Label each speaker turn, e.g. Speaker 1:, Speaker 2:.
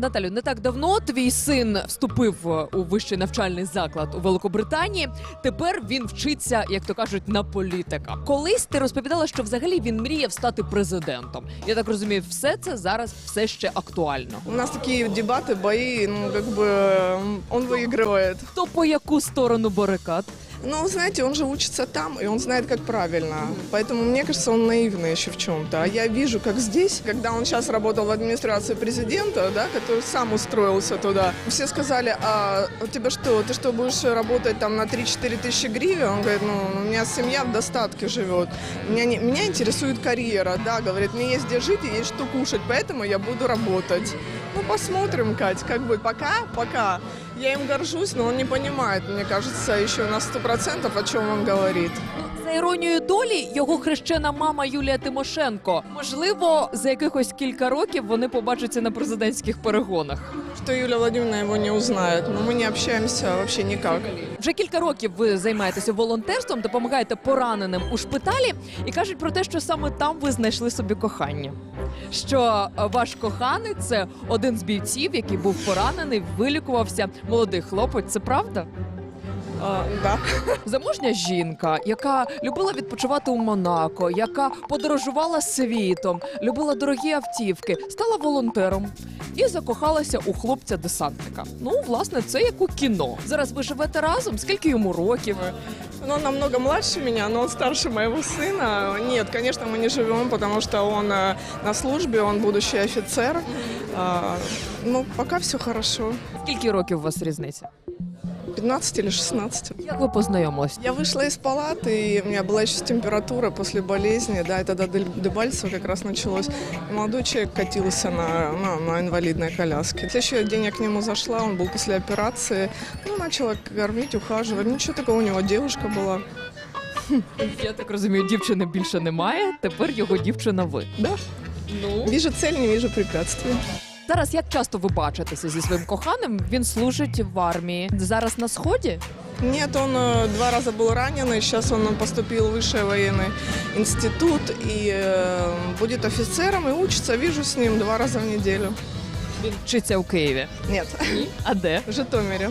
Speaker 1: Наталю, не так давно твій син вступив е, у вищий навчальний заклад у Великобританії. Тепер він вчиться, як то кажуть, на політика. Колись ти розповідала, що взагалі він мріяв стати президентом. Я так розумію, все це зараз все ще актуально.
Speaker 2: У нас такие дебаты, бои, ну, как бы м, он выигрывает.
Speaker 1: Хто по яку сторону барикад?
Speaker 2: Но, знаете, он же учится там, и он знает, как правильно. Поэтому, мне кажется, он наивный еще в чем-то. А я вижу, как здесь, когда он сейчас работал в администрации президента, да, который сам устроился туда, все сказали, а у тебя что, ты что, будешь работать там на 3-4 тысячи гривен? Он говорит, ну, у меня семья в достатке живет. Меня, не- меня интересует карьера, да, говорит, мне есть где жить и есть что кушать, поэтому я буду работать. Ну, посмотрим, Кать, как будет. Пока, пока. Я им горжусь, но он не понимает, мне кажется, еще на сто процентов, о чем он говорит.
Speaker 1: За іронією долі, його хрещена мама Юлія Тимошенко. Можливо, за якихось кілька років вони побачаться на президентських перегонах.
Speaker 2: Что Юлия Владимировна его не узнает, но мы не общаемся вообще никак.
Speaker 1: Вже кілька років ви займаєтеся волонтерством, допомагаєте пораненим у шпиталі і кажуть про те, що саме там ви знайшли собі кохання. Що е, ваш коханий це один з бійців, який був поранений, вилікувався. Молодий хлопець, це правда?
Speaker 2: А, да.
Speaker 1: Заможня жінка, яка любила відпочивати у Монако, яка подорожувала світом, любила дорогі автівки, стала волонтером і закохалася у хлопця-десантника. Ну, власне, це як у кіно. Зараз ви живете разом. Скільки йому років?
Speaker 2: Ну, Он намного младше меня, но он старше моего сына. Нет, конечно, мы не живем, потому что он э, на службе, он будущий офицер. А, Ну, пока все хорошо.
Speaker 1: Скільки років у вас різниця?
Speaker 2: 15 или 16.
Speaker 1: Як ви познайомились?
Speaker 2: Я вышла из палаты, и у меня была еще температура после болезни, да, это до Дель- Дебальцева как раз началось. И молодой человек катился на, на, на инвалидной коляске. В следующий день я к нему зашла, он был после операции, ну, начала кормить, ухаживать. Ничего такого, у него девушка была.
Speaker 1: Я так розумію, дівчини більше немає. Тепер його дівчина ви.
Speaker 2: Да.
Speaker 1: Ну
Speaker 2: Вижу цель, не вижу препятствий.
Speaker 1: зараз як часто ви бачитеся зі своїм коханим? Він служить в армії. Зараз на сході?
Speaker 2: Нет, он э, два раза был ранен, и сейчас он поступил в высший военный институт и э, будет офицером и учится. Вижу с ним два раза в неделю.
Speaker 1: Він вчиться у Києві.
Speaker 2: Нет,
Speaker 1: А де?
Speaker 2: в Житомире.